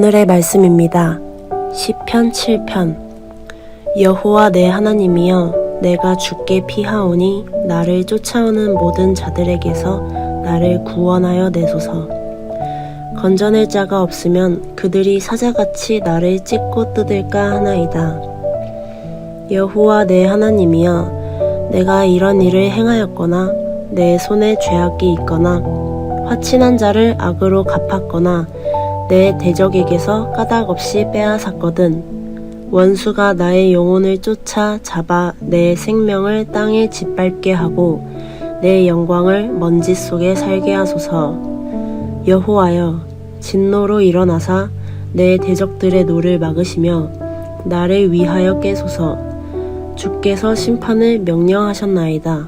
오늘의 말씀입니다. 시편 7편 여호와 내 하나님이여 내가 주께 피하오니 나를 쫓아오는 모든 자들에게서 나를 구원하여 내소서 건져낼 자가 없으면 그들이 사자같이 나를 찢고 뜯을까 하나이다. 여호와 내 하나님이여 내가 이런 일을 행하였거나 내 손에 죄악이 있거나 화친한 자를 악으로 갚았거나 내 대적에게서 까닭없이 빼앗았거든. 원수가 나의 영혼을 쫓아 잡아 내 생명을 땅에 짓밟게 하고 내 영광을 먼지 속에 살게 하소서. 여호와여, 진노로 일어나사 내 대적들의 노를 막으시며 나를 위하여 깨소서. 주께서 심판을 명령하셨나이다.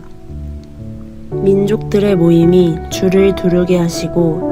민족들의 모임이 주를 두르게 하시고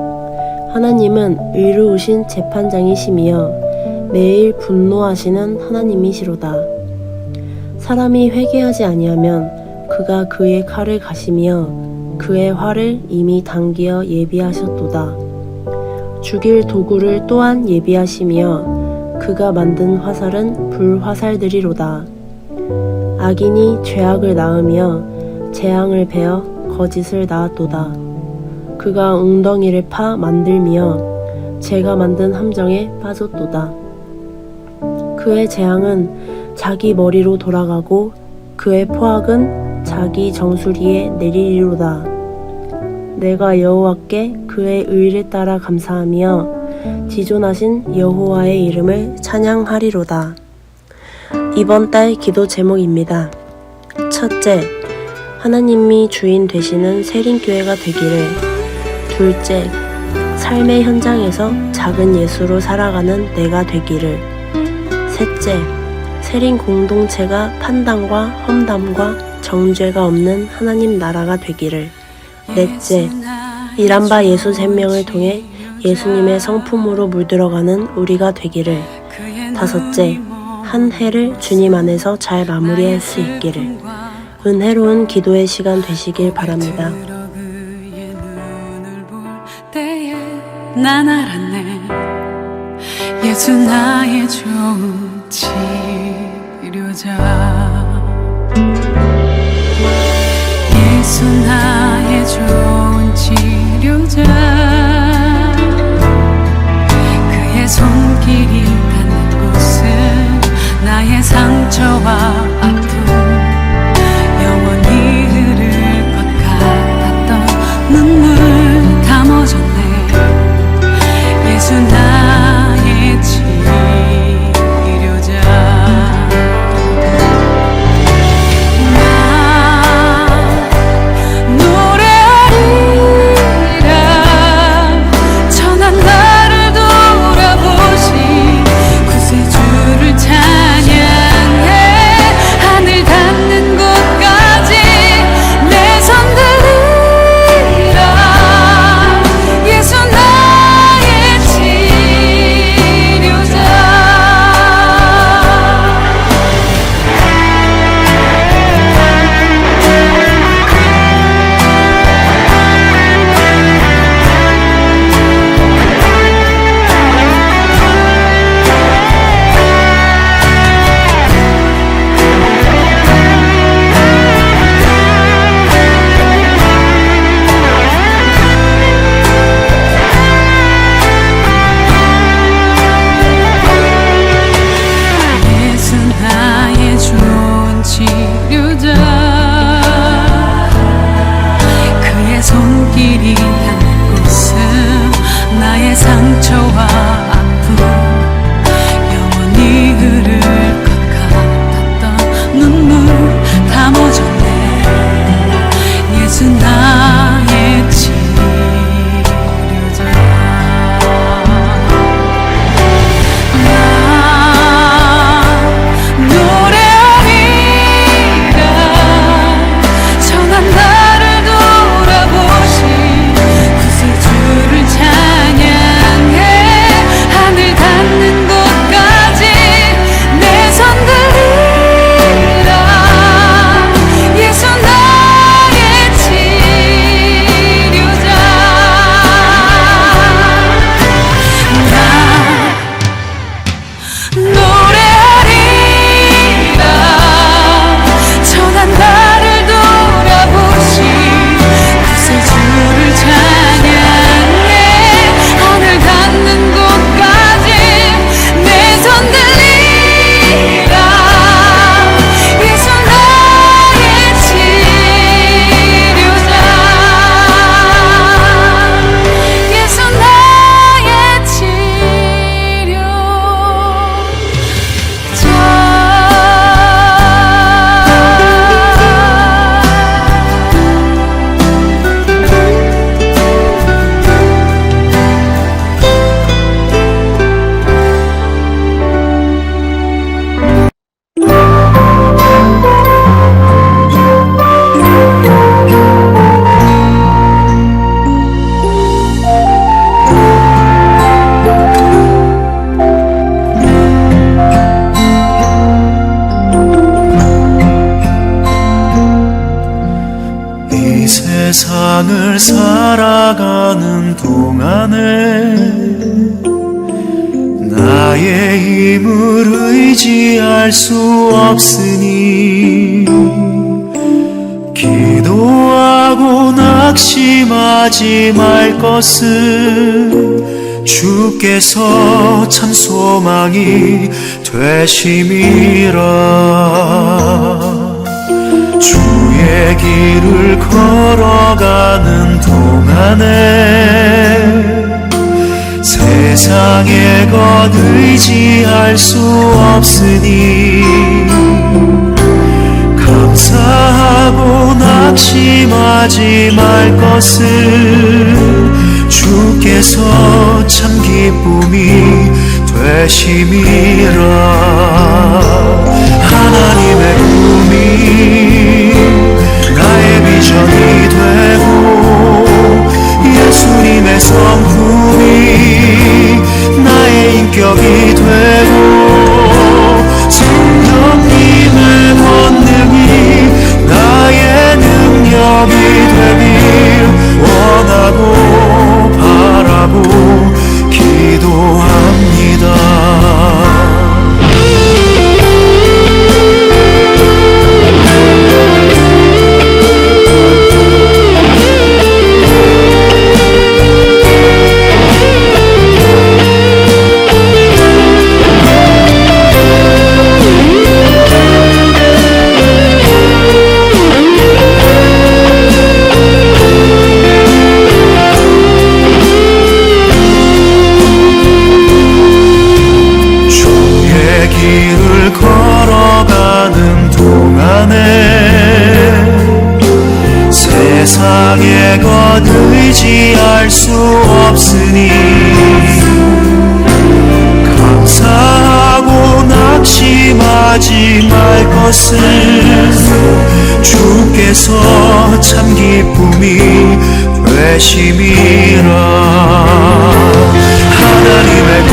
하나님은 의로우신 재판장이시며 매일 분노하시는 하나님이시로다. 사람이 회개하지 아니하면 그가 그의 칼을 가시며 그의 활을 이미 당기어 예비하셨도다. 죽일 도구를 또한 예비하시며 그가 만든 화살은 불화살들이로다. 악인이 죄악을 낳으며 재앙을 베어 거짓을 낳았도다. 그가 웅덩이를 파 만들며 제가 만든 함정에 빠졌도다. 그의 재앙은 자기 머리로 돌아가고 그의 포악은 자기 정수리에 내리리로다. 내가 여호와께 그의 의를 따라 감사하며 지존하신 여호와의 이름을 찬양하리로다. 이번 달 기도 제목입니다. 첫째, 하나님이 주인 되시는 세린교회가 되기를. 둘째, 삶의 현장에서 작은 예수로 살아가는 내가 되기를. 셋째, 세린 공동체가 판단과 험담과 정죄가 없는 하나님 나라가 되기를. 넷째, 일한 바 예수 생명을 통해 예수님의 성품으로 물들어가는 우리가 되기를. 다섯째, 한 해를 주님 안에서 잘 마무리할 수 있기를. 은혜로운 기도의 시간 되시길 바랍니다. 난 알았네. 예수 나의 좋은 치료자. 예수 나의 좋은 치료자. 그의 손길이 닿는 곳은 나의 상처와 างใจ 근심할 것은 주께서 참 소망이 되심이라. 주의 길을 걸어가는 동안에 세상의 것 의지할 수 없으니 감사하고 낙심하지 말 것을 주께서 참 기쁨이 되심이라. 하나님의 꿈이 나의 비전이 되고 예수님의 성품이 나의 인격이 되고 zal dit 안에서 참 기쁨이 외심이라. 하나님의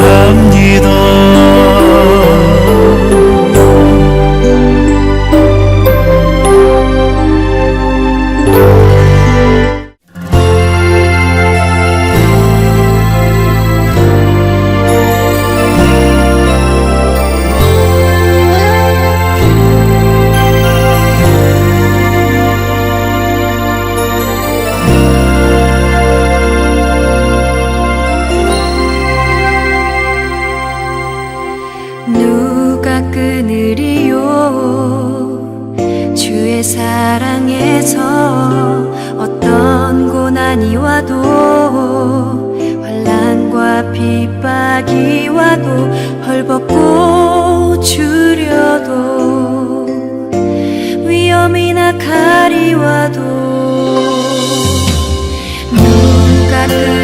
감사합니다. 핍박이 와도 헐벗고 주려도 위험이나 칼이 와도 눈 감은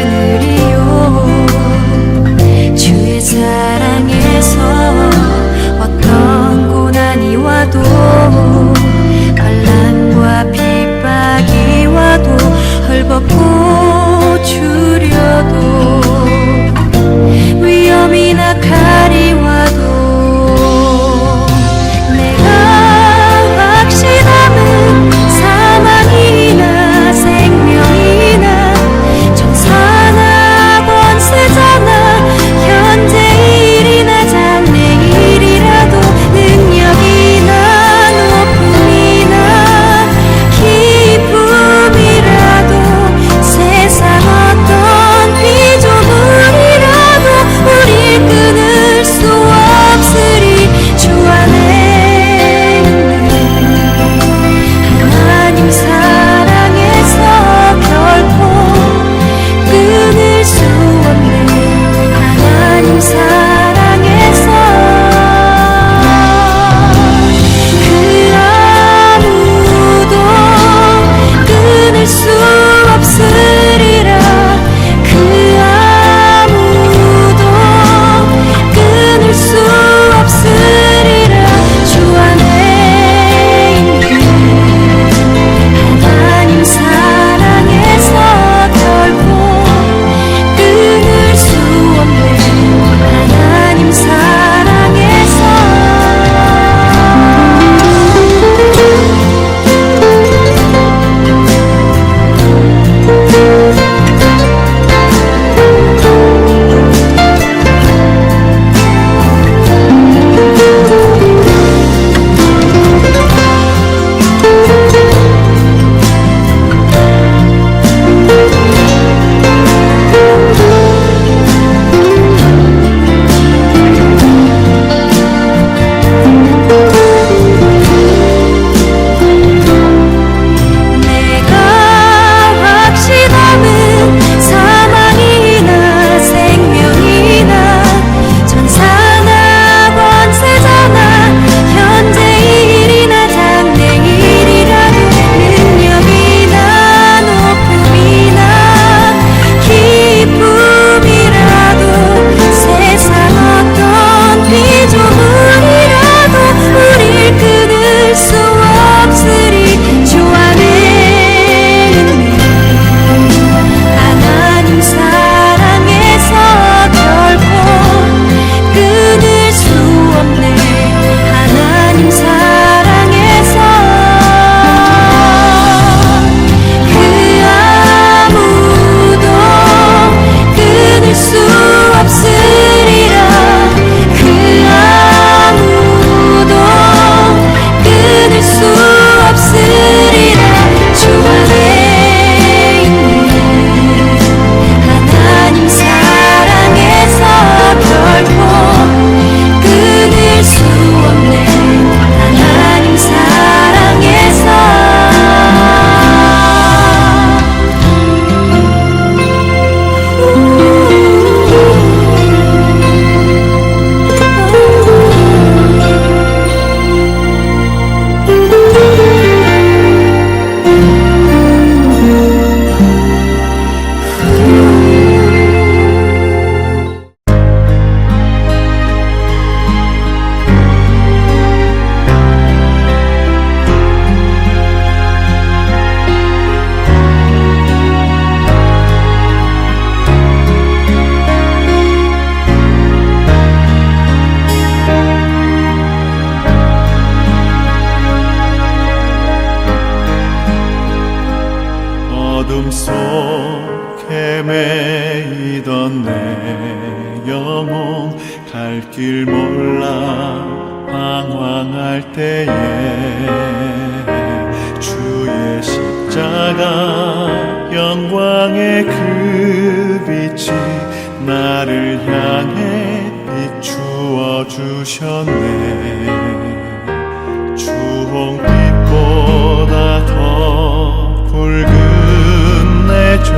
주홍빛보다 더 붉은 내 죄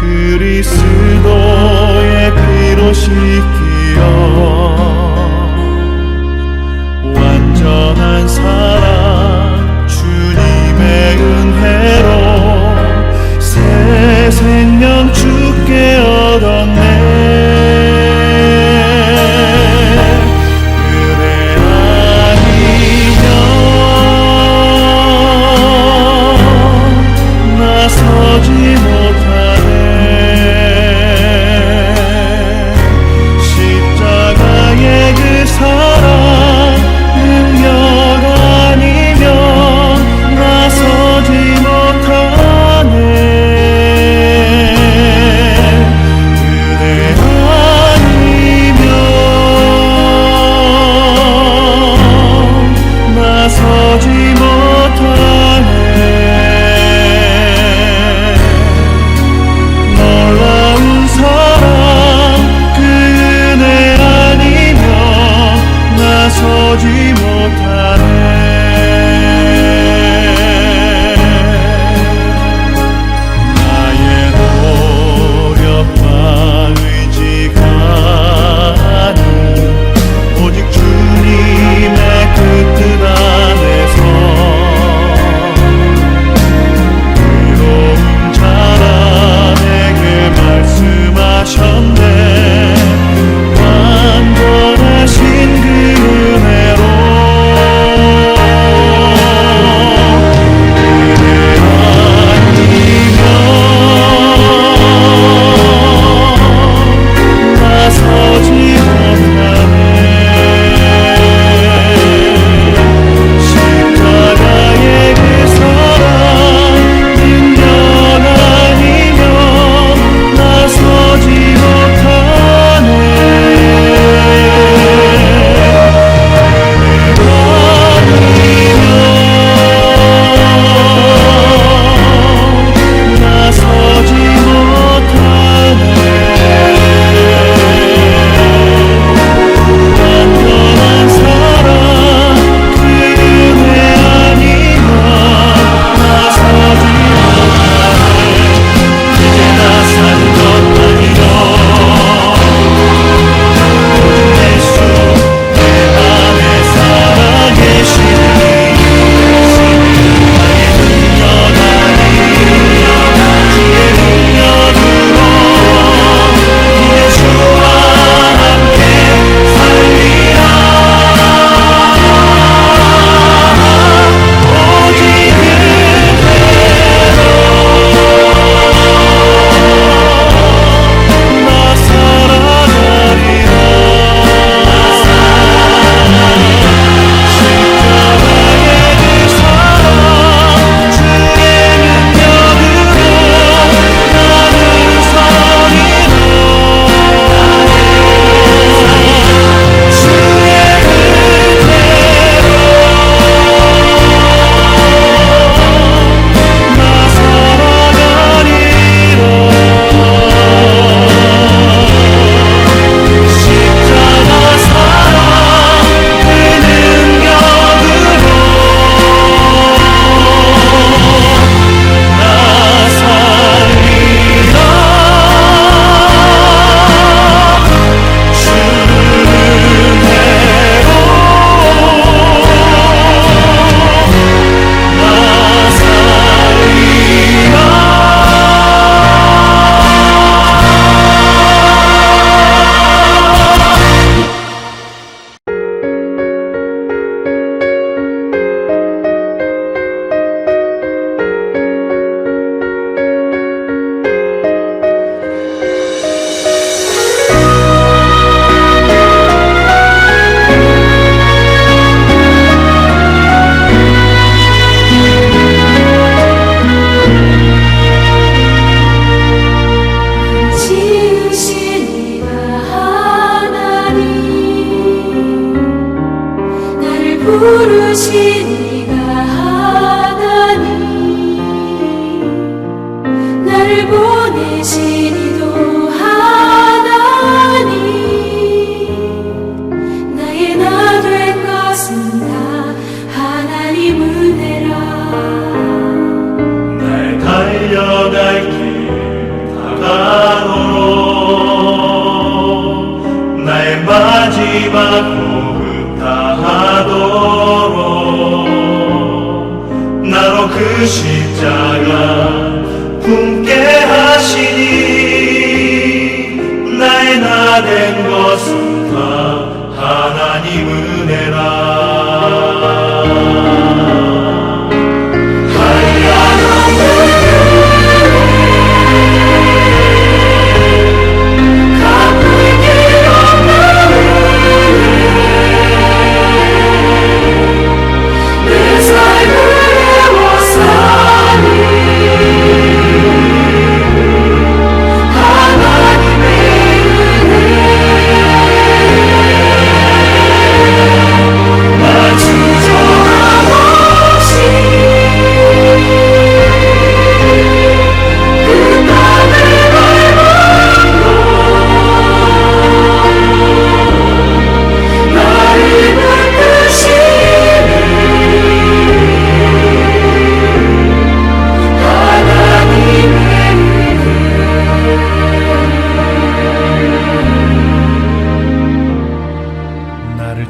그리스도의 피로 씻기어 완전한 사